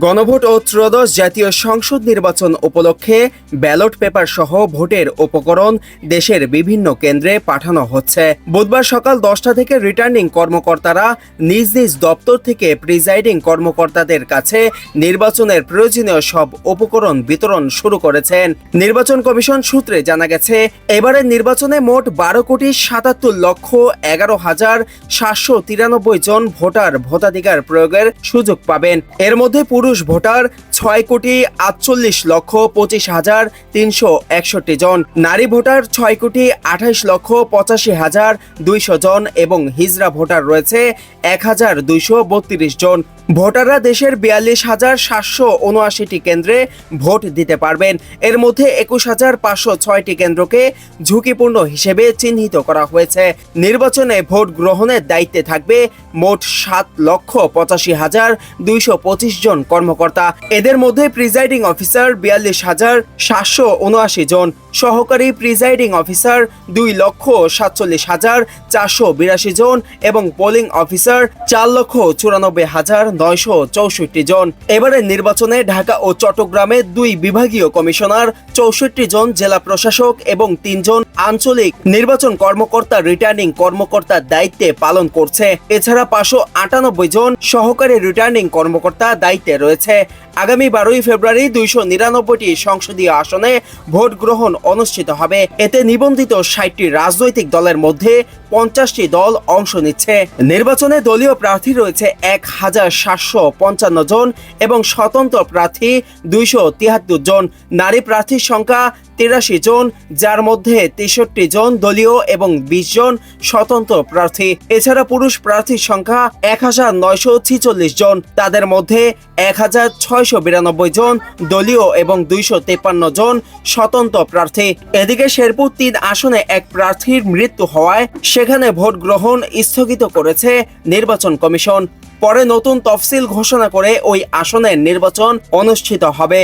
গণভোট ও ত্রয়োদশ জাতীয় সংসদ নির্বাচন উপলক্ষে ব্যালট পেপার সহ ভোটের উপকরণ দেশের বিভিন্ন কেন্দ্রে পাঠানো হচ্ছে। বুধবার সকাল দশটা থেকে রিটার্নিং কর্মকর্তারা নিজ নিজ দপ্তর থেকে প্রিজাইডিং কর্মকর্তাদের কাছে নির্বাচনের প্রয়োজনীয় সব উপকরণ বিতরণ শুরু করেছেন। নির্বাচন কমিশন সূত্রে জানা গেছে, এবারের নির্বাচনে মোট বারো কোটি সাতাত্তর লক্ষ এগারো হাজার সাতশো তিরানব্বই জন ভোটার ভোটাধিকার প্রয়োগের সুযোগ পাবেন। এর মধ্যে পুরুষ ভোটার ছয় কোটি আটচল্লিশ লক্ষ পঁচিশ হাজার তিনশো একষট্টি জন, নারী ভোটার ছয় কোটি আঠাইশ লক্ষ পঁচাশি হাজার দুইশো জন এবং হিজড়া ভোটার রয়েছে এক হাজার দুইশো বত্রিশ জন। ভোটাররা দেশের বিয়াল্লিশ হাজার সাতশো উনআশিটি কেন্দ্রে ভোট দিতে পারবেন। এর মধ্যে একুশ হাজার পাঁচশো ছয়টি কেন্দ্রকে ঝুঁকিপূর্ণ হিসেবে চিহ্নিত করা হয়েছে। নির্বাচনে ভোট গ্রহণের দায়িত্বে থাকবে মোট সাত লক্ষ পঁচাশি হাজার দুইশো পঁচিশ জন কর্মকর্তা। এদের মধ্যে প্রিজাইডিং অফিসার বিয়াল্লিশ হাজার সাতশো উনআশি জন, সহকারী প্রিজাইডিং অফিসার দুই লক্ষ সাতচল্লিশ হাজার চারশো বিরাশি জন এবং পোলিং অফিসার চার লক্ষ চুরানব্বই হাজার নয়শো চৌষট্টি জন। এবারের নির্বাচনে ঢাকা ও চট্টগ্রামে দুই বিভাগীয় কমিশনার, চৌষট্টি জন জেলা প্রশাসক এবং তিনজন আঞ্চলিক নির্বাচন কর্মকর্তা রিটার্নিং কর্মকর্তার দায়িত্বে পালন করছে। এছাড়া পাঁচশো আটানব্বই জন সহকারী রিটার্নিং কর্মকর্তা দায়িত্বে রয়েছে আগামী বারোই ফেব্রুয়ারি দুইশো নিরানব্বইটি সংসদীয় আসনে ভোট গ্রহণ অনুষ্ঠিত হবে। এতে নিবন্ধিত ষাটটি রাজনৈতিক দলের মধ্যে পঞ্চাশটি দল অংশ নিচ্ছে। নির্বাচনে দলীয় প্রার্থী রয়েছে এক হাজার সাতশো পঞ্চান্ন জন এবং স্বতন্ত্র প্রার্থী দুইশো তিয়াত্তর জন। নারী প্রার্থীর সংখ্যা তিরাশি জন, যার মধ্যে তেষট্টি জন দলীয় এবং বিশ জন স্বতন্ত্র প্রার্থী। এছাড়া পুরুষ প্রার্থীর সংখ্যা এক হাজার নয়শো ছিচল্লিশ জন। তাদের মধ্যে এক হাজার ছয় ছয়শো বিরানব্বই জন, দলীয় এবং দুইশো তেপান্ন জন স্বতন্ত্র প্রার্থী। এদিকে শেরপুর তিন আসনে এক প্রার্থীর মৃত্যু হওয়ায় সেখানে ভোট গ্রহণ স্থগিত করেছে নির্বাচন কমিশন। পরে নতুন তফসিল ঘোষণা করে ওই আসনের নির্বাচন অনুষ্ঠিত হবে।